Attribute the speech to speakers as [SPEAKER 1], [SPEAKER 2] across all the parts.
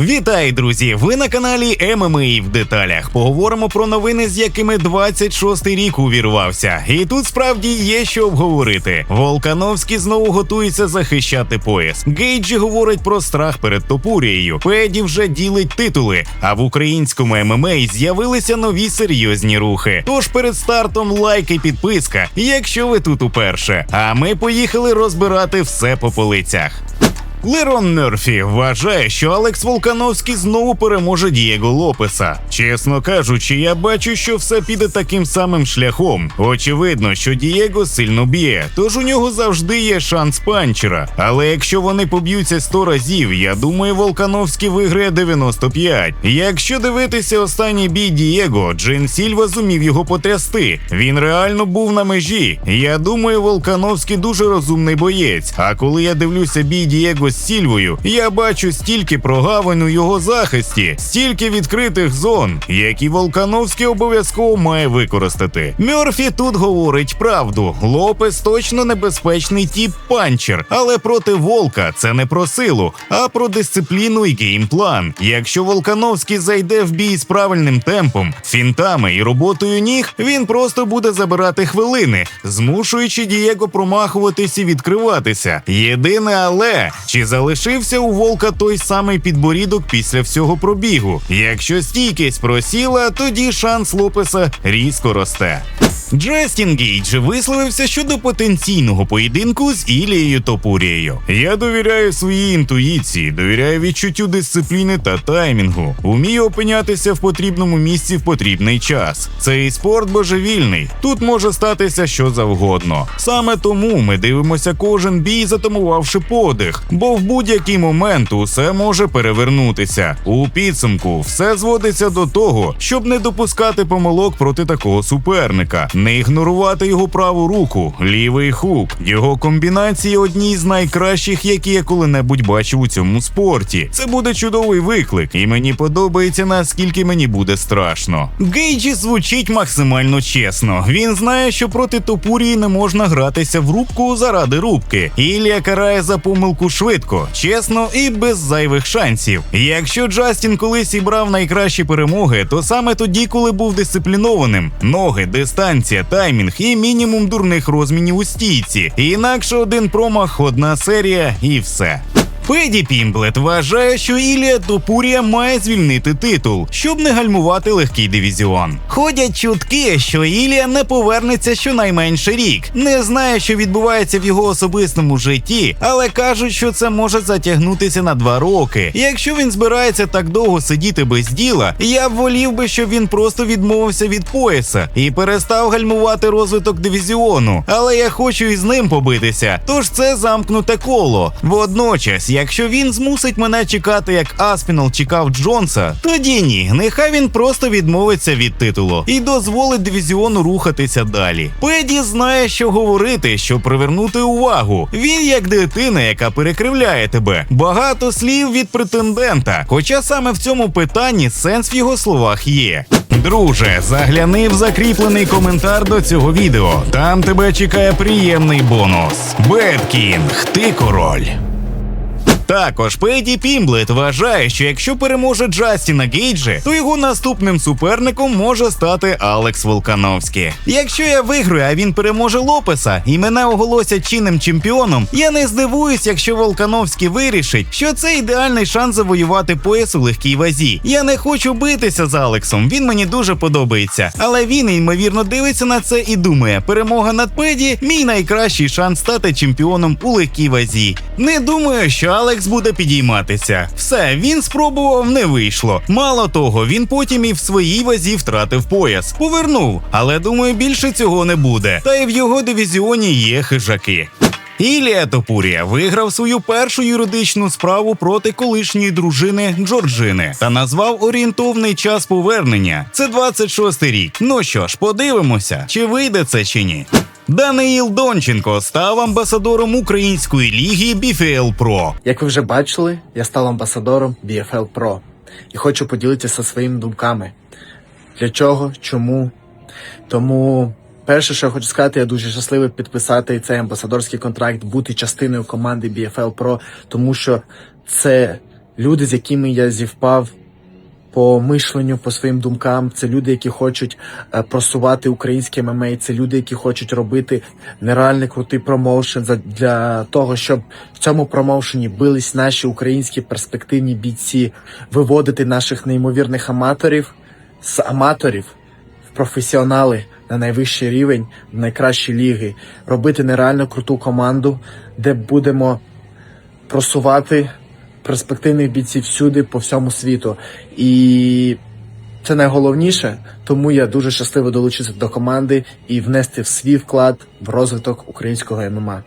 [SPEAKER 1] Вітаю, друзі! Ви на каналі ММА в деталях. Поговоримо про новини, з якими 26-й рік увірвався. І тут справді є що обговорити. Волкановський знову готується захищати пояс. Гейджі говорить про страх перед Топурією. Педі вже ділить титули. А в українському ММА з'явилися нові серйозні рухи. Тож перед стартом лайк і підписка, якщо ви тут уперше. А ми поїхали розбирати все по полицях. Лерон Мерфі вважає, що Алекс Волкановський знову переможе Дієго Лопеса. Чесно кажучи, я бачу, що все піде таким самим шляхом. Очевидно, що Дієго сильно б'є, тож у нього завжди є шанс панчера. Але якщо вони поб'ються 100 разів, я думаю, Волкановський виграє 95. Якщо дивитися останній бій Дієго, Джин Сільва зумів його потрясти. Він реально був на межі. Я думаю, Волкановський дуже розумний боєць. А коли я дивлюся бій Дієго з Сільвою, я бачу стільки прогавин у його захисті, стільки відкритих зон, які Волкановський обов'язково має використати. Мьорфі тут говорить правду. Лопес точно небезпечний тіп панчер, але проти Волка це не про силу, а про дисципліну і геймплан. Якщо Волкановський зайде в бій з правильним темпом, фінтами і роботою ніг, він просто буде забирати хвилини, змушуючи Дієго промахуватись і відкриватися. Єдине, але чи залишився у Волка той самий підборідок після всього пробігу? Якщо стійкість просіла, тоді шанс Лопеса різко росте. Джастін Гейдж висловився щодо потенційного поєдинку з Ілією Топурією. Я довіряю своїй інтуїції, довіряю відчуттю дисципліни та таймінгу. Умію опинятися в потрібному місці в потрібний час. Цей спорт божевільний. Тут може статися що завгодно. Саме тому ми дивимося кожен бій, затамувавши подих, бо в будь-який момент усе може перевернутися. У підсумку все зводиться до того, щоб не допускати помилок проти такого суперника, не ігнорувати його праву руку, лівий хук. Його комбінації одні з найкращих, які я коли-небудь бачив у цьому спорті. Це буде чудовий виклик, і мені подобається наскільки мені буде страшно. Гейджі звучить максимально чесно. Він знає, що проти Топурії не можна гратися в рубку заради рубки. Ілія карає за помилку швидко, чесно і без зайвих шансів. Якщо Джастін колись і брав найкращі перемоги, то саме тоді, коли був дисциплінованим, ноги, дистанція, таймінг і мінімум дурних розмінів у стійці. Інакше один промах, одна серія і все. Педі Пімблет вважає, що Ілія Топурія має звільнити титул, щоб не гальмувати легкий дивізіон. Ходять чутки, що Ілія не повернеться щонайменше рік. Не знаю, що відбувається в його особистому житті, але кажуть, що це може затягнутися на два роки. Якщо він збирається так довго сидіти без діла, я б волів би, щоб він просто відмовився від пояса і перестав гальмувати розвиток дивізіону. Але я хочу із ним побитися. Тож це замкнуте коло. Водночас, якщо він змусить мене чекати, як Аспінал чекав Джонса, тоді ні. Нехай він просто відмовиться від титулу і дозволить дивізіону рухатися далі. Педі знає, що говорити, щоб привернути увагу. Він як дитина, яка перекривляє тебе. Багато слів від претендента. Хоча саме в цьому питанні сенс в його словах є. Друже, загляни в закріплений коментар до цього відео. Там тебе чекає приємний бонус. Беткінг, ти король. Також Педі Пімблет вважає, що якщо переможе Джастіна Гейджі, то його наступним суперником може стати Алекс Волкановський. Якщо я виграю, а він переможе Лопеса і мене оголосять чинним чемпіоном, я не здивуюсь, якщо Волкановський вирішить, що це ідеальний шанс завоювати пояс у легкій вазі. Я не хочу битися з Алексом, він мені дуже подобається. Але він ймовірно дивиться на це і думає: перемога над Педі мій найкращий шанс стати чемпіоном у легкій вазі. Не думаю, що Алекс буде підійматися. Все, він спробував, не вийшло. Мало того, він потім і в своїй вазі втратив пояс. Повернув, але думаю, більше цього не буде. Та й в його дивізіоні є хижаки. Ілія Топурія виграв свою першу юридичну справу проти колишньої дружини Джорджини та назвав орієнтовний час повернення. Це 26-й рік. Ну що ж, подивимося, чи вийде це чи ні. Даниїл Донченко став амбасадором української ліги BFL Pro.
[SPEAKER 2] Як ви вже бачили, я став амбасадором BFL Pro і хочу поділитися своїми думками. Для чого? Чому? Тому перше, що я хочу сказати, я дуже щасливий підписати цей амбасадорський контракт, бути частиною команди BFL Pro, тому що це люди, з якими я зівпав по мишленню, по своїм думкам. Це люди, які хочуть е, просувати українське ММА, це люди, які хочуть робити нереальний крутий промоушен для того, щоб в цьому промоушені бились наші українські перспективні бійці, виводити наших неймовірних аматорів з аматорів в професіонали на найвищий рівень, в найкращі ліги, робити нереально круту команду, де будемо просувати перспективних бійців всюди по всьому світу. І це найголовніше, тому я дуже щасливо долучитися до команди і внести в свій вклад в розвиток українського ММА.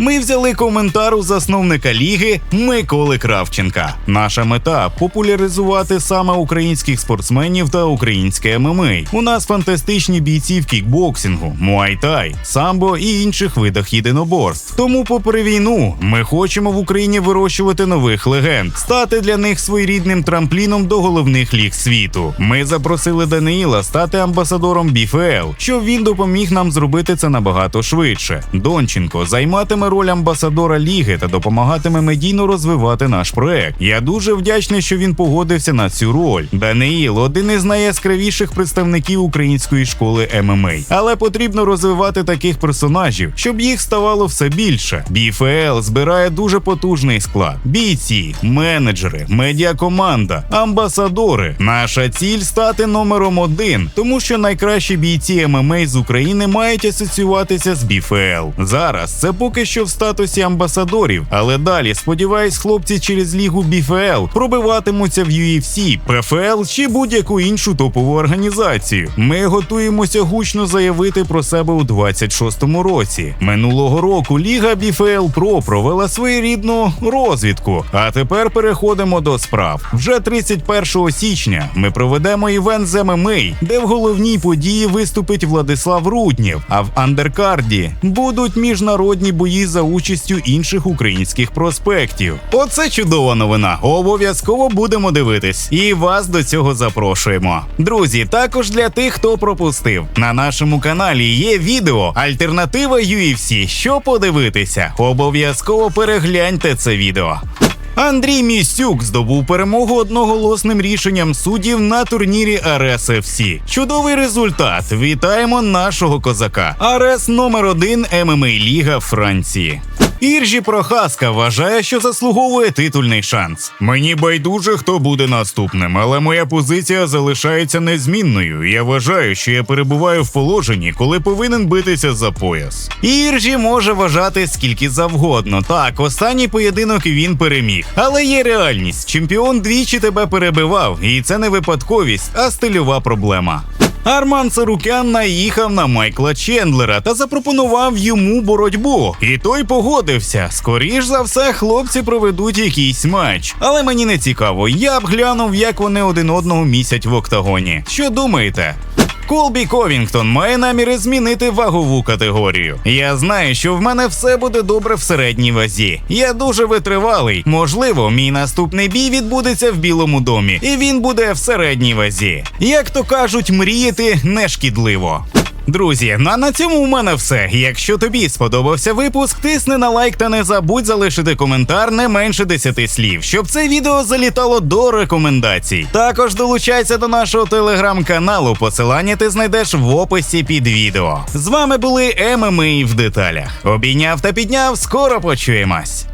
[SPEAKER 1] Ми взяли коментар у засновника ліги Миколи Кравченка. Наша мета популяризувати саме українських спортсменів та українське ММА. У нас фантастичні бійці в кікбоксингу, муайтай, самбо і інших видах єдиноборств. Тому, попри війну, ми хочемо в Україні вирощувати нових легенд, стати для них своєрідним трампліном до головних ліг світу. Ми запросили Даниїла стати амбасадором БФЛ, щоб він допоміг нам зробити це набагато швидше. Донченко займатиме роль амбасадора ліги та допомагатиме медійно розвивати наш проект. Я дуже вдячний, що він погодився на цю роль. Даниїл один із найяскравіших представників української школи ММА. Але потрібно розвивати таких персонажів, щоб їх ставало все більше. BFL збирає дуже потужний склад: бійці, менеджери, медіакоманда, амбасадори. Наша ціль стати номером один, тому що найкращі бійці ММА з України мають асоціюватися з BFL. Зараз це поки що в статусі амбасадорів, але далі, сподіваюсь, хлопці через лігу BFL пробиватимуться в UFC, PFL чи будь-яку іншу топову організацію. Ми готуємося гучно заявити про себе у 26-му році. Минулого року Ліга BFL Pro провела своєрідну розвідку. А тепер переходимо до справ. Вже 31 січня ми проведемо івент з ММА, де в головній події виступить Владислав Руднєв. А в андеркарді будуть міжнародні бої за участю інших українських проспектів. Оце чудова новина. Обов'язково будемо дивитись, і вас до цього запрошуємо. Друзі, також для тих, хто пропустив на нашому каналі є відео Альтернатива UFC. Що подивитися? Обов'язково перегляньте це відео. Андрій Місюк здобув перемогу одноголосним рішенням суддів на турнірі Арес FC. Чудовий результат. Вітаємо нашого козака. Арес номер один ММА Ліга Франції. Іржі Прохаска вважає, що заслуговує титульний шанс. Мені байдуже, хто буде наступним, але моя позиція залишається незмінною. Я вважаю, що я перебуваю в положенні, коли повинен битися за пояс. Іржі може вважати скільки завгодно. Так, останній поєдинок він переміг. Але є реальність: чемпіон двічі тебе перебивав, і це не випадковість, а стильова проблема. Арман Сарукян наїхав на Майкла Чендлера та запропонував йому боротьбу. І той погодився. Скоріш за все, хлопці проведуть якийсь матч. Але мені не цікаво. Я б глянув, як вони один одного місять в октагоні. Що думаєте? Колбі Ковінгтон має наміри змінити вагову категорію. Я знаю, що в мене все буде добре в середній вазі. Я дуже витривалий. Можливо, мій наступний бій відбудеться в Білому домі, і він буде в середній вазі. Як то кажуть, мріяти не шкідливо. Друзі, ну а на цьому у мене все. Якщо тобі сподобався випуск, тисни на лайк та не забудь залишити коментар не менше 10 слів, щоб це відео залітало до рекомендацій. Також долучайся до нашого телеграм-каналу. Посилання ти знайдеш в описі під відео. З вами були ММА в деталях. Обійняв та підняв. Скоро почуємось.